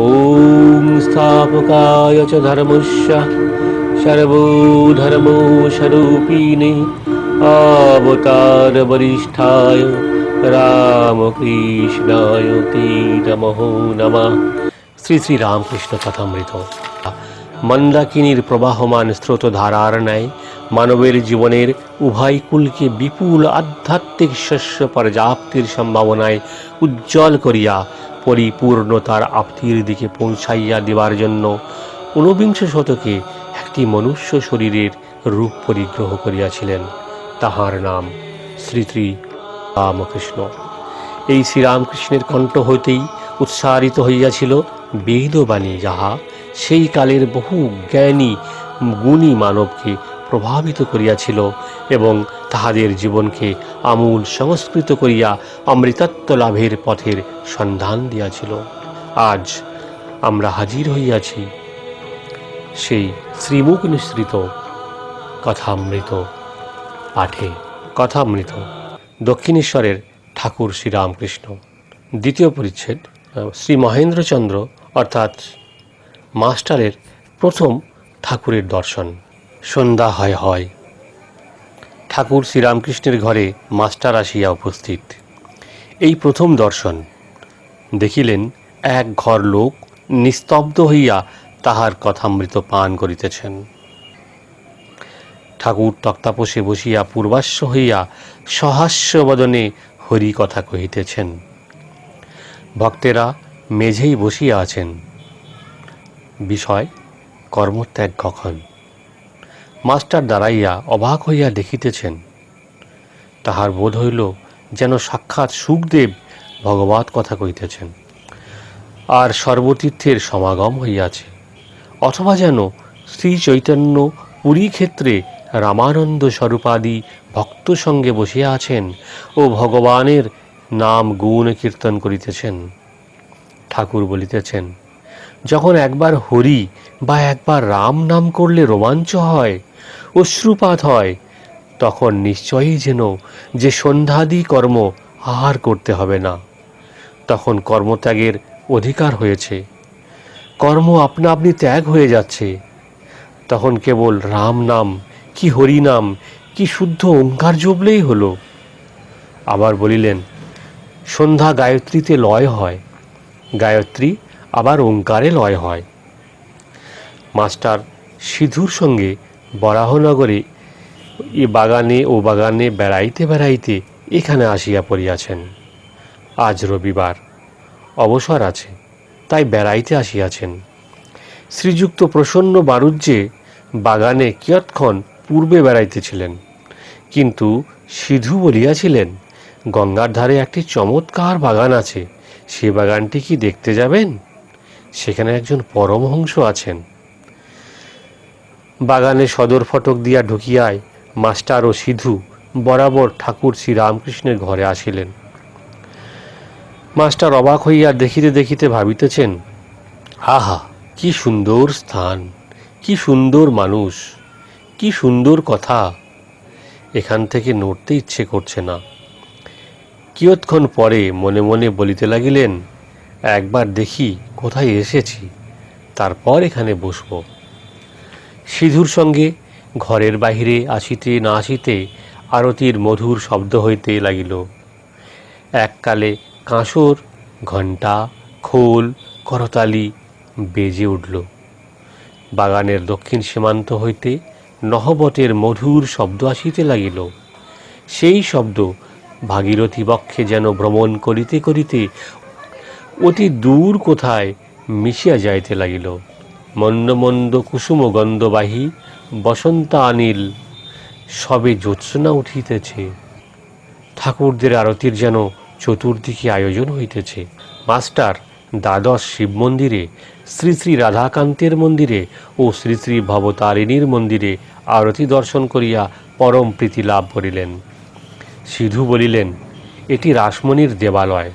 ॐ स्थापकाय च धर्मस्य सर्वधर्मो स्वरूपिणे अवतारवरिष्ठाय রামকৃষ্ণায় তে নমঃ নমঃ শ্রী শ্রী রামকৃষ্ণ কথামৃত মন্দাকিনীর প্রবাহমান স্রোতধারার ন্যায় মানবের জীবনের উভয় কুলকে বিপুল আধ্যাত্মিক শস্য পর্যাপ্তির সম্ভাবনায় উজ্জ্বল করিয়া পরিপূর্ণতার আপ্তির দিকে পৌঁছাইয়া দেবার জন্য ঊনবিংশ শতকে একটি মনুষ্য শরীরের রূপ পরিগ্রহ করিয়াছিলেন। তাহার নাম শ্রী শ্রী রামকৃষ্ণ। এই শ্রীরামকৃষ্ণের কণ্ঠ হইতেই উৎসারিত হইয়াছিল, বেদবাণী যাহা, সেই কালের বহু জ্ঞানী, গুণী মানবকে প্রভাবিত করিয়াছিল এবং তাহাদের জীবনকে আমূল সংস্কৃত করিয়া অমৃতত্ব লাভের পথের সন্ধান দিয়াছিল। আজ আমরা হাজির হইয়াছি সেই শ্রীমুখ নিঃসৃত কথামৃত পাঠে। কথামৃত, দক্ষিণেশ্বরের ঠাকুর শ্রীরামকৃষ্ণ। দ্বিতীয় পরিচ্ছেদ, শ্রী মহেন্দ্রচন্দ্র, অর্থাৎ মাস্টারের প্রথম ঠাকুরের দর্শন। সন্ধ্যা হয় হয়। ঠাকুর শ্রীরামকৃষ্ণের ঘরে মাস্টার আসিয়া উপস্থিত। এই প্রথম দর্শন। দেখিলেন এক ঘর লোক নিস্তব্ধ হইয়া তাহার কথামৃত পান করিতেছেন। ঠাকুর তক্তাপোষে বসিয়া পূর্বাস্য হইয়া সহাস্য বদনে হরি কথা কহিতেছেন। ভক্তেরা মেঝেই বসিয়া আছেন। বিষয় কর্মত্যাগ কখন? মাস্টার দাঁড়াইয়া অবাক হইয়া দেখিতেছেন। তাহার বোধ হইল যেন সাক্ষাৎ সুখদেব ভগবত কথা কহিতেছেন আর সর্বতীর্থের সমাগম হইয়াছে। অথবা যেন শ্রী চৈতন্য পুরী ক্ষেত্রে রামানন্দ স্বরূপাদি ভক্ত সঙ্গে বসিয়া আছেন ও ভগবানের নাম গুণ কীর্তন করিতেছেন। ঠাকুর বলিতেছেন, যখন একবার হরি বা একবার রাম নাম করলে রোমাঞ্চ হয় অশ্রুপাত হয়, তখন নিশ্চয়ই যেন যে সন্ধ্যাদি কর্ম আর করতে হবে না। তখন কর্মত্যাগের অধিকার হয়েছে। কর্ম আপনা আপনি ত্যাগ হয়ে যাচ্ছে। তখন কেবল রাম নাম, কি হরি নাম, কি শুদ্ধ ওঙ্কার জপলেই হলো। আবার বলিলেন, সন্ধ্যা গায়ত্রীতে লয় হয়, গায়ত্রী আবার ওঙ্কারে লয় হয়। মাস্টার সিধুর সঙ্গে বরাহনগরে। এ বাগানে ও বাগানে বেড়াইতে বেড়াইতে এখানে আসিয়া পড়িয়াছেন। আজ রবিবার। অবসর আছে, তাই বেড়াইতে আসিয়াছেন। শ্রীযুক্ত প্রসন্ন বারুজ্যে বাগানে কিয়ৎক্ষণ পূর্বে বেড়াইতেছিলেন। কিন্তু সিধু বলিয়াছিলেন, গঙ্গার ধারে একটি চমৎকার বাগান আছে, সে বাগানটি কি দেখতে যাবেন? সেখানে একজন পরমহংস আছেন। বাগানে সদর ফটক দিয়া ঢুকিয়ায় মাস্টার ও সিধু বরাবর ঠাকুর শ্রী রামকৃষ্ণের ঘরে আসিলেন। মাস্টার অবাক হইয়া দেখিতে দেখিতে ভাবিতেছেন, আহা, কি সুন্দর স্থান, কি সুন্দর মানুষ, কি সুন্দর কথা। এখান থেকে নড়তে ইচ্ছে করছে না। কিয়ৎক্ষণ পরে মনে মনে বলিতে লাগিলেন, একবার দেখি কোথায় এসেছি, তারপর এখানে বসব। সিধুর সঙ্গে ঘরের বাহিরে আসিতে না আসিতে আরতির মধুর শব্দ হইতে লাগিল। এককালে কাঁসর, ঘণ্টা, খোল, করতালি বেজে উঠল। বাগানের দক্ষিণ সীমান্ত হইতে নহবতের মধুর শব্দ আসিতে লাগিল। সেই শব্দ ভাগীরথী বক্ষে যেন ভ্রমণ করিতে করিতে অতি দূর কোথায় মিশিয়া যাইতে লাগিল। মন্দ মন্দ কুসুম গন্ধবাহী বসন্ত আনিল সবে জ্যোৎস্না উঠিতেছে। ঠাকুরদের আরতির যেন চতুর্দিকে আয়োজন হইতেছে। মাস্টার দ্বাদশ শিব মন্দিরে, শ্রী শ্রী রাধাকান্তের মন্দিরে ও শ্রী শ্রী ভবতারিণীর মন্দিরে আরতি দর্শন করিয়া পরম প্রীতি লাভ করিলেন। সিধু বলিলেন, এটি রাসমণির দেবালয়,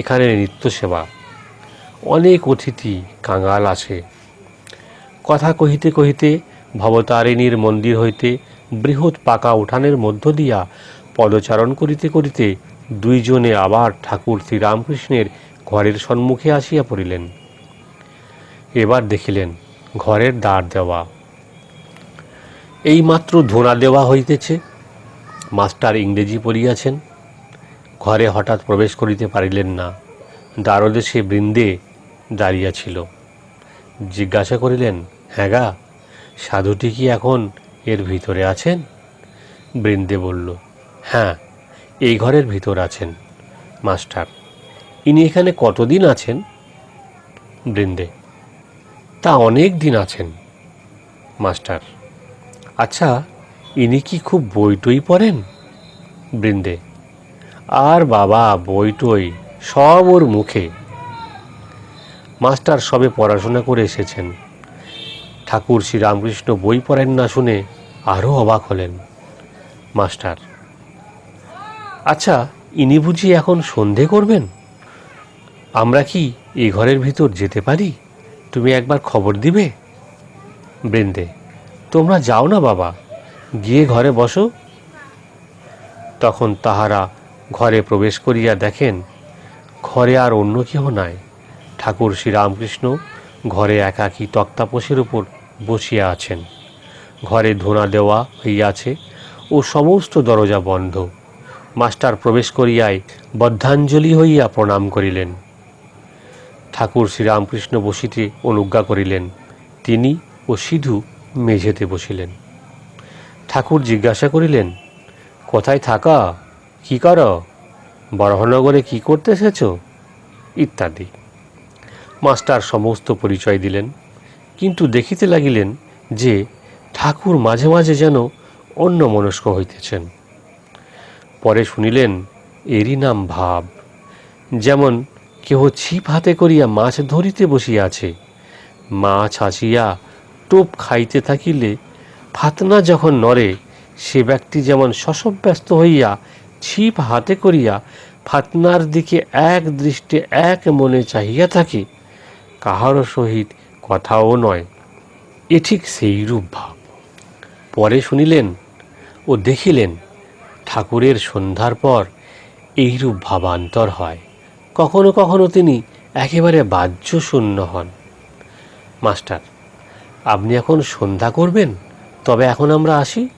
এখানে নিত্য সেবা অনেক অতিথি কাঙাল আছে। কথা কহিতে কহিতে ভবতারিণীর মন্দির হইতে বৃহৎ পাকা উঠানের মধ্য দিয়া পদচারণ করিতে করিতে দুইজনে আবার ঠাকুর শ্রীরামকৃষ্ণের ঘরের সম্মুখে আসিয়া পড়িলেন। এবার দেখিলেন ঘরের দ্বার দেওয়া। এইমাত্র ধোঁয়া দেওয়া হইতেছে, মাস্টার ইংরেজি পড়িয়াছেন। ঘরে হঠাৎ প্রবেশ করিতে পারিলেন না, দ্বারদেশে বৃন্দে দাঁড়িয়াছিল জিজ্ঞাসা করিলেন হ্যাঁ গা, সাধুটি কি এখন এর ভিতরে আছেন? বৃন্দে বলল হ্যাঁ এই ঘরের ভিতর আছেন, মাস্টার। ইনি এখানে কতদিন আছেন? বৃন্দে, তা অনেক দিন আছেন, মাস্টার। আচ্ছা ইনি কি খুব বই টই পড়েন? বৃন্দে, আর বাবা বই টই সব ওর মুখে। মাস্টার সবে পড়াশোনা করে এসেছেন। ঠাকুর শ্রীরামকৃষ্ণ বই পড়েন না শুনে আরও অবাক হলেন। মাস্টার আচ্ছা ইনি বুঝি এখন সন্ধে করবেন? আমরা কি এই ঘরের ভিতর যেতে পারি? তুমি একবার খবর দিবে? বৃন্দে, তোমরা যাও না বাবা, গিয়ে ঘরে বসো। তখন তাহারা ঘরে প্রবেশ করিয়া দেখেন, ঘরে আর অন্য কেহ নাই। ঠাকুর শ্রীরামকৃষ্ণ ঘরে একাকী তক্তাপোষের উপর বসিয়া আছেন। ঘরে ধোঁয়া দেওয়া হইয়াছে ও সমস্ত দরজা বন্ধ। মাস্টার প্রবেশ করিয়াই বদ্ধাঞ্জলি হইয়া প্রণাম করিলেন। ঠাকুর শ্রীরামকৃষ্ণ বসিতে অনুজ্ঞা করিলেন। তিনি ও সিধু মেঝেতে বসিলেন। ঠাকুর জিজ্ঞাসা করিলেন, কোথায় থাকা? কি কর? বরহনগরে কি করতে এসেছ? ইত্যাদি। মাস্টার সমস্ত পরিচয় দিলেন, কিন্তু দেখিতে লাগিলেন যে ঠাকুর মাঝে মাঝে যেন অন্য মনস্ক হইতেছেন। পরে শুনিলেন এরই নাম ভাব, যেমন কেহ ছিপ হাতে করিয়া মাছ ধরিতে বসিয়াছে মাছ আসিয়া টোপ খাইতে থাকিলে ফাতনা যখন নড়ে, সে ব্যক্তি যেমন শশব্যস্ত হইয়া ছিপ হাতে করিয়া ফাতনার দিকে এক দৃষ্টে এক মনে চাহিয়া থাকে কাহারও সহিত কথাও নয়। এ ঠিক সেইরূপ ভাব। পরে শুনিলেন ও দেখিলেন ঠাকুরের সন্ধ্যার পর এইরূপ ভাবান্তর হয়। কখনো কখনো তিনি একেবারে বাহ্য শূন্য হন। মাস্টার, আপনি এখন সন্ধ্যা করবেন? তবে এখন আমরা আসি?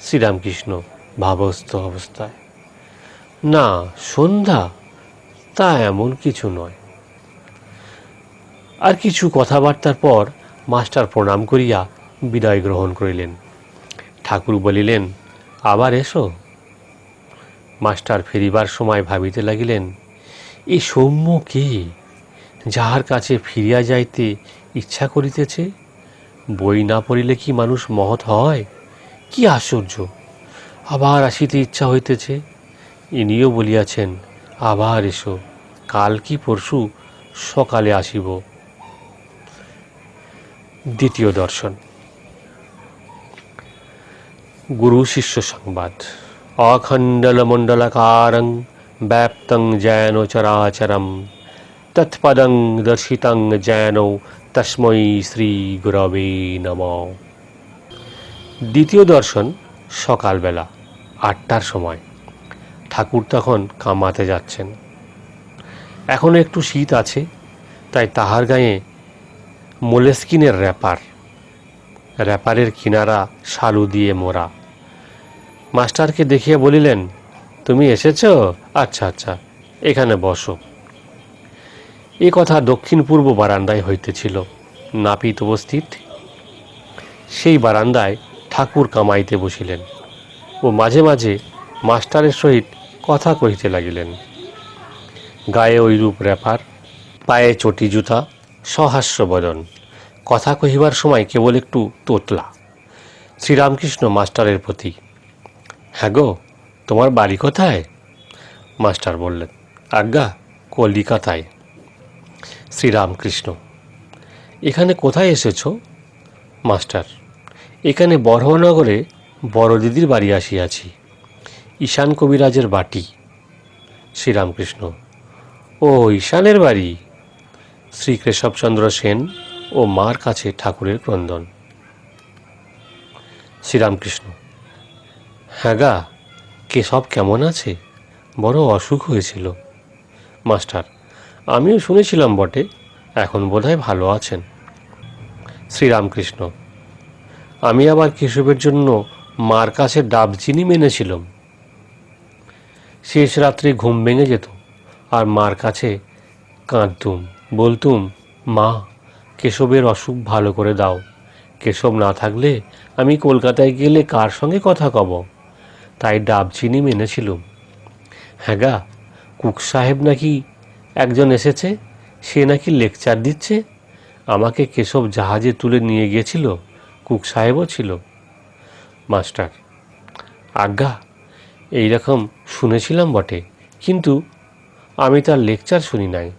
শ্রীরামকৃষ্ণ ভাবস্থ অবস্থায়। না, সন্ধ্যা তা এমন কিছু নয়। আর কিছু কথাবার্তার পর মাস্টার প্রণাম করিয়া বিদায় গ্রহণ করিলেন। ঠাকুর বলিলেন, আবার এসো। মাস্টার ফিরিবার সময় ভাবিতে লাগিলেন এই সৌম্য কে? যাহার কাছে ফিরিয়া যাইতে ইচ্ছা করিতেছে? বই না পড়িলে কি মানুষ মহৎ হয়? কি আশ্চর্য! আবার আসিতে ইচ্ছা হইতেছে। ইনিও বলিয়াছেন, আবার এসো, কাল কি পরশু সকালে আসিব। দ্বিতীয় দর্শন। গুরু শিষ্য সংবাদ। অখণ্ডলমণ্ডলকারং ব্যাপ্তং জ্ঞান চরাচরম, তৎপদং দর্শিতং জ্ঞান তস্মৈ শ্রী গুরবে নম। দ্বিতীয় দর্শন সকালবেলা, আটটার সময়। ঠাকুর তখন কামাতে যাচ্ছেন। এখনও একটু শীত আছে, তাই তাহার গায়ে মোলেস্কিনের র্যাপার। র্যাপারের কিনারা শালু দিয়ে মোড়া। মাস্টারকে দেখিয়ে বলিলেন, তুমি এসেছ? আচ্ছা আচ্ছা এখানে বসো। এ কথা দক্ষিণ পূর্ব বারান্দায় হইতেছিল। নাপিত উপস্থিত। সেই বারান্দায় ঠাকুর কামাইতে বসিলেন ও মাঝে মাঝে মাস্টারের সহিত কথা কহিতে লাগিলেন। গায়ে ওইরূপ র্যাপার, পায়ে চটি জুতা সহাস্য বদন কথা কহিবার সময় কেবল একটু তোতলা। শ্রীরামকৃষ্ণ মাস্টারের প্রতি হ্যাঁ গো, তোমার বাড়ি কোথায়? মাস্টার বললেন, আজ্ঞা, কলিকাতায়। শ্রীরামকৃষ্ণ, এখানে কোথায় এসেছ? মাস্টার, এখানে বরহনগরে বড় দিদির বাড়ি আসিয়াছি, ঈশান কবিরাজের বাটি। শ্রীরামকৃষ্ণ, ও, ঈশানের বাড়ি? শ্রী কেশবচন্দ্র সেন ও মার কাছে ঠাকুরের ক্রন্দন। শ্রীরামকৃষ্ণ হ্যাঁ গা কেশব কেমন আছে? বড় অসুখ হয়েছিল। মাস্টার, আমিও শুনেছিলাম বটে, এখন বোধহয় ভালো আছেন। শ্রীরামকৃষ্ণ, আমি আবার কেশবের জন্য মার কাছে ডাব চিনি মেনেছিলাম। শেষ রাত্রে ঘুম ভেঙে যেত আর মার কাছে কাঁদতুম। বলতুম, মা, কেশবের অসুখ ভালো করে দাও। কেশব না থাকলে আমি কলকাতায় গেলে কার সঙ্গে কথা কব? তাই ডাব চিনি মেনেছিলুম। হ্যাঁ গা, কুক সাহেব নাকি একজন এসেছে? সে নাকি লেকচার দিচ্ছে? আমাকে কেশব জাহাজে তুলে নিয়ে গিয়েছিল কুক সাহেবও ছিল। মাস্টার, আজ্ঞা এই রকম শুনেছিলাম বটে, কিন্তু আমি তার লেকচার শুনি নাই।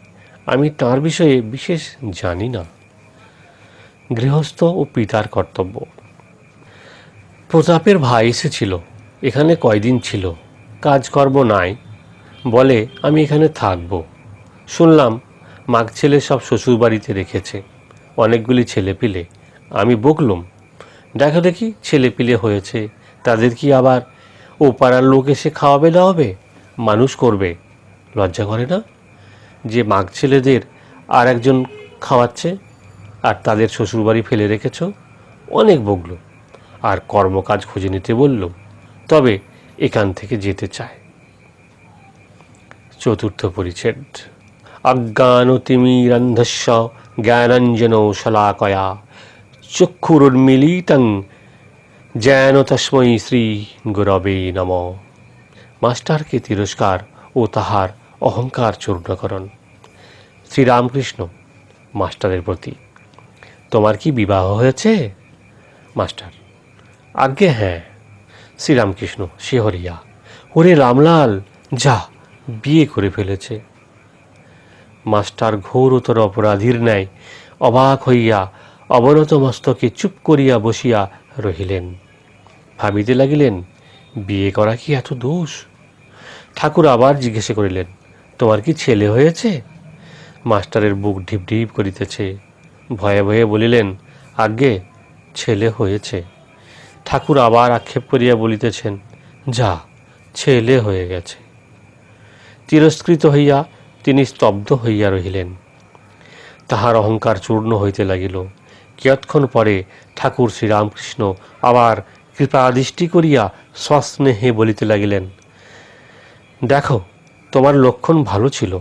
আমি তার বিষয়ে বিশেষ জানি না। গৃহস্থ ও পিতার কর্তব্য। প্রতাপের ভাই এসেছিল। এখানে কয়দিন ছিল? কাজকর্ম নাই। বলে, আমি এখানে থাকব। শুনলাম, মাগ ছেলে সব শ্বশুরবাড়িতে রেখেছে। অনেকগুলি ছেলে পিলে আমি বকলুম, দেখো দেখি ছেলে পিলে হয়েছে। তাদের কি আবার ও পাড়ার লোক এসে খাওয়াবে দাওয়াবে? মানুষ করবে। লজ্জা করে না? যে মাগ ছেলেদের আর একজন খাওয়াচ্ছে আর তাদের শ্বশুরবাড়ি ফেলে রেখেছ, অনেক বকল। আর কর্মকাজ খুঁজে নিতে বলল, তবে এখান থেকে যেতে চায়। চতুর্থ পরিচ্ছেদ। অজ্ঞানতিমিরন্ধস্য জ্ঞানাঞ্জন শলাকয়া চক্ষুরুন্মিলিতং যেন তস্মৈ শ্রী গুরবে নম। মাস্টারকে তিরস্কার ও তাহার অহংকার চূর্ণকরণ। শ্রীরামকৃষ্ণ, মাস্টারের প্রতি, তোমার কি বিবাহ হয়েছে? মাস্টার, আজ্ঞে হ্যাঁ। শ্রীরামকৃষ্ণ শিহরিয়া ওরে রামলাল, যা, বিয়ে করে ফেলেছে। মাস্টার ঘোরতর অপরাধীর ন্যায়, অবাক হইয়া, অবনত মস্তকে চুপ করিয়া বসিয়া রহিলেন। ভাবিতে লাগিলেন, বিয়ে করা কি এত দোষ? ঠাকুর আবার জিজ্ঞাসা করিলেন তোমার কি ছেলে হয়েছে? মাস্টারের বুক ঢিপ ঢিপ করিতেছে। ভয়ে ভয়ে বলিলেন, আজ্ঞে, ছেলে হয়েছে। ঠাকুর আবার আক্ষেপ করিয়া বলিতেছেন, যা, ছেলে হয়ে গেছে। তিরস্কৃত হইয়া তিনি স্তব্ধ হইয়া রহিলেন। তাহার অহংকার চূর্ণ হইতে লাগিল। কিয়ৎক্ষণ পরে ঠাকুর শ্রীরামকৃষ্ণ আবার কৃপাদৃষ্টি করিয়া সস্নেহে বলিতে লাগিলেন, দেখো তোমার লক্ষণ ভালো ছিল।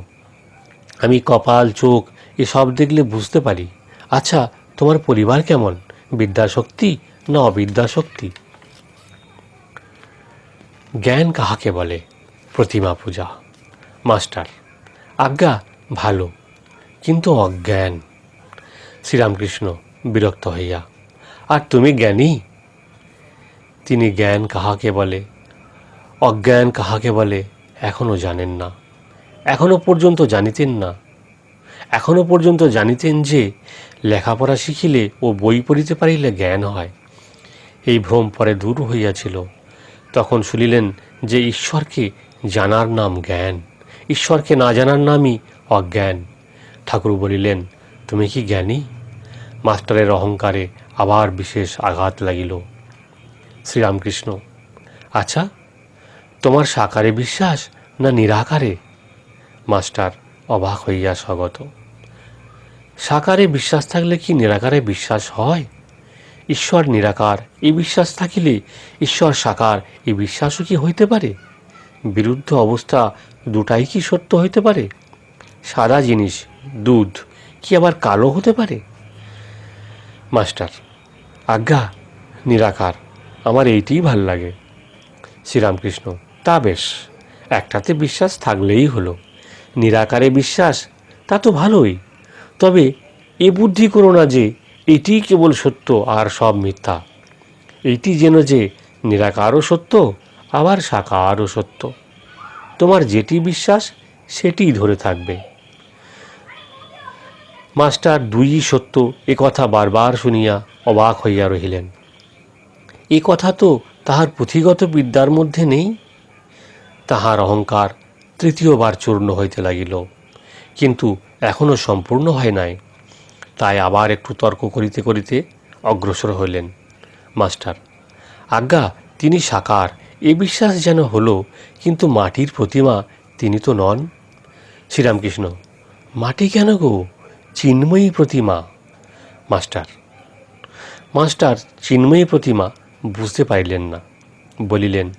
আমি কপাল, চোখ এসব দেখলে বুঝতে পারি। আচ্ছা তোমার পরিবার কেমন? বিদ্যাশক্তি না অবিদ্যাশক্তি? জ্ঞান কাহাকে বলে? প্রতিমা পূজা। মাস্টার, আজ্ঞা ভালো, কিন্তু অজ্ঞান। শ্রীরামকৃষ্ণ বিরক্ত হইয়া, আর তুমি জ্ঞানী? তিনি জ্ঞান কাহাকে বলে? অজ্ঞান কাহাকে বলে? এখনও জানেন না। এখনও পর্যন্ত জানিতেন না। এখনও পর্যন্ত জানিতেন যে, লেখাপড়া শিখিলে ও বই পড়িতে পারিলে জ্ঞান হয়। এই ভ্রম পরে দূর হইয়াছিল। তখন শুনিলেন যে, ঈশ্বরকে জানার নাম জ্ঞান, ঈশ্বরকে না জানার নামই অজ্ঞান। ঠাকুর বলিলেন, তুমি কি জ্ঞানী? মাস্টারের অহংকারে আবার বিশেষ আঘাত লাগিল। শ্রীরামকৃষ্ণ আচ্ছা তোমার সাকারে বিশ্বাস না নিরাকারে? মাস্টার অবাক হইয়া স্বগত। সাকারে বিশ্বাস থাকলে কি নিরাকারে বিশ্বাস হয়? ঈশ্বর নিরাকার, এই বিশ্বাস থাকিলে ঈশ্বর সাকার, এই বিশ্বাসও কি হইতে পারে? বিরুদ্ধ অবস্থা দুটাই কি সত্য হইতে পারে? সাদা জিনিস, দুধ, কি আবার কালো হতে পারে? মাস্টার, আজ্ঞা, নিরাকার, আমার এইটিই ভালো লাগে। শ্রীরামকৃষ্ণ, তা বেশ। একটাতে বিশ্বাস থাকলেই হলো। নিরাকারে বিশ্বাস, তা তো ভালোই। তবে এ বুদ্ধি করো না যে এটিই কেবল সত্য আর সব মিথ্যা। এটি যেন যে, নিরাকারও সত্য, আবার সাকারও সত্য। তোমার যেটি বিশ্বাস, সেটিই ধরে থাকবে। মাস্টার দুইই সত্য এ কথা বারবার শুনিয়া অবাক হইয়া রহিলেন। এ কথা তো তাহার পুঁথিগত বিদ্যার মধ্যে নেই। তাহার অহংকার তৃতীয়বার চূর্ণ হইতে লাগিল। কিন্তু এখনও সম্পূর্ণ হয় নাই। তাই আবার একটু তর্ক করিতে করিতে অগ্রসর হইলেন। মাস্টার, আজ্ঞা, তিনি সাকার, এ বিশ্বাস যেন হলো, কিন্তু মাটির প্রতিমা তিনি তো নন। শ্রীরামকৃষ্ণ, মাটি কেন গো? চিন্ময়ী প্রতিমা। মাস্টার মাস্টার, চিন্ময়ী প্রতিমা বুঝতে পারিলেন না। বলিলেন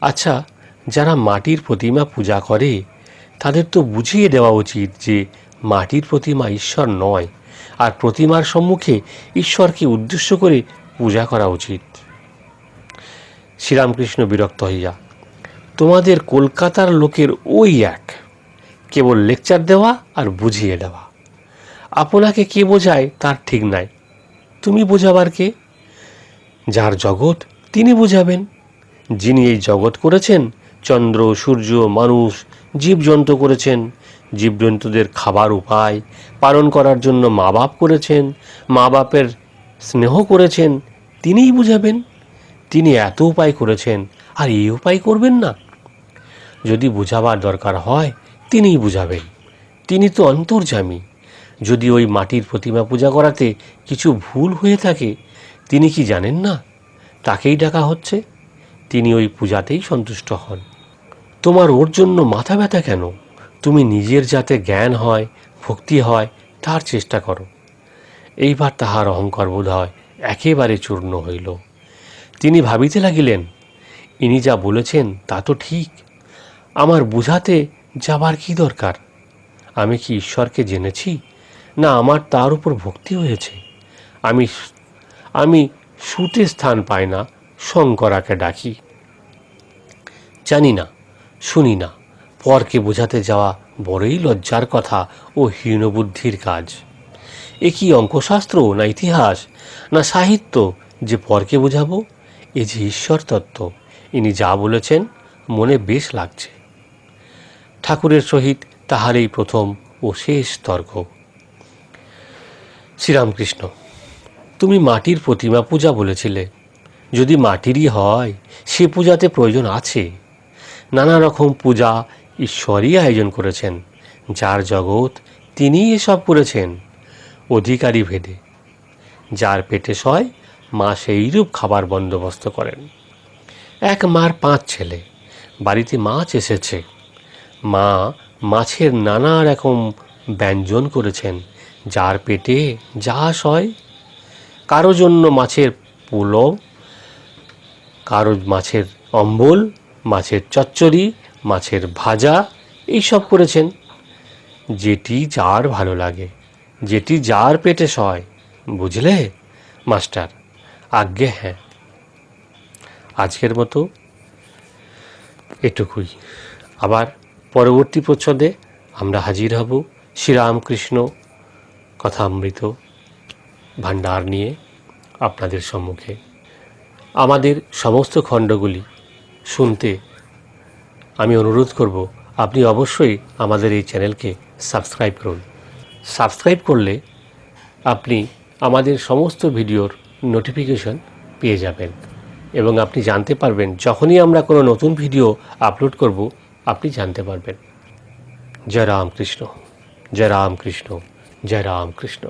আচ্ছা যারা মাটির প্রতিমা পূজা করে, তাদের তো বুঝিয়ে দেওয়া উচিত যে মাটির প্রতিমা ঈশ্বর নয়, আর প্রতিমার সম্মুখে ঈশ্বরকে উদ্দেশ্য করে পূজা করা উচিত। শ্রীরামকৃষ্ণ বিরক্ত হইয়া, তোমাদের কলকাতার লোকের ওই এক, কেবল লেকচার দেওয়া আর বুঝিয়ে দেওয়া। আপনাকে কে বোঝায় তার ঠিক নাই। তুমি বোঝাবার কে? যার জগৎ তিনি বোঝাবেন। যিনি এই জগৎ করেছেন চন্দ্র, সূর্য, মানুষ জীবজন্তু করেছেন। জীবজন্তুদের খাবার উপায় পালন করার জন্য মা বাপ করেছেন, মা বাপের স্নেহ করেছেন, তিনিই বুঝাবেন। তিনি এত উপায় করেছেন, আর এই উপায় করবেন না। যদি বুঝাবার দরকার হয়, তিনিই বুঝাবেন। তিনি তো অন্তর্যামী। যদি ওই মাটির প্রতিমা পূজা করাতে কিছু ভুল হয়ে থাকে, তিনি কি জানেন না? তাকেই ডাকা হচ্ছে। তিনি ওই পূজাতেই সন্তুষ্ট হন। তোমার ওর জন্য মাথা ব্যথা কেন? তুমি নিজের যাতে জ্ঞান হয়, ভক্তি হয়, তার চেষ্টা করো। এইবার তাহার অহংকার বোধ হয় একেবারে চূর্ণ হইল। তিনি ভাবিতে লাগিলেন, ইনি যা বলেছেন তা তো ঠিক। আমার বুঝাতে যাবার কি দরকার? আমি কি ঈশ্বরকে জেনেছি? না, আমার তার উপর ভক্তি হয়েছে। আমি আমি সুতে স্থান পাই না, শঙ্করাকে ডাকি। জানি না। শুনি না। পরকে বোঝাতে যাওয়া বড়ই লজ্জার কথা ও হীনবুদ্ধির কাজ। এ কি অঙ্কশাস্ত্র না ইতিহাস, না সাহিত্য যে পরকে বোঝাবো? এ যে ঈশ্বর তত্ত্ব ইনি যা বলেছেন মনে বেশ লাগছে। ঠাকুরের সহিত তাহার এই প্রথম ও শেষ তর্ক। শ্রীরামকৃষ্ণ, তুমি মাটির প্রতিমা পূজা বলেছিলে। যদি মাটিরই হয়, সে পূজাতে প্রয়োজন আছে। নানা রকম পূজা ঈশ্বরই আয়োজন করেছেন। যার জগৎ তিনিই এসব করেছেন। অধিকারী ভেদে। যার পেটে সয় মা সেইরূপ খাবার বন্দোবস্ত করেন। এক মার পাঁচ ছেলে। বাড়িতে মাছ এসেছে। মা মাছের নানা রকম ব্যঞ্জন করেছেন। যার পেটে যা সয়। কারও জন্য মাছের পোলব কারও মাছের অম্বল মাছের চচ্চড়ি, মাছের ভাজা, এইসব করেছেন। যেটি যার ভালো লাগে, যেটি যার পেটে সয়, বুঝলে, মাস্টার? আজ্ঞে হ্যাঁ। আজকের মতো এটুকুই। আবার পরবর্তী প্রচ্ছদে আমরা হাজির হব শ্রীরামকৃষ্ণ কথামৃত ভাণ্ডার নিয়ে আপনাদের সম্মুখে। আমাদের সমস্ত খণ্ডগুলি শুনতে। আমি অনুরোধ করব, আপনি অবশ্যই আমাদের এই চ্যানেলকে সাবস্ক্রাইব করুন। সাবস্ক্রাইব করলে আপনি আমাদের সমস্ত ভিডিওর নোটিফিকেশন পেয়ে যাবেন এবং আপনি জানতে পারবেন, যখনই আমরা কোনো নতুন ভিডিও আপলোড করব, আপনি জানতে পারবেন। জয় রামকৃষ্ণ জয় রামকৃষ্ণ জয় রামকৃষ্ণ।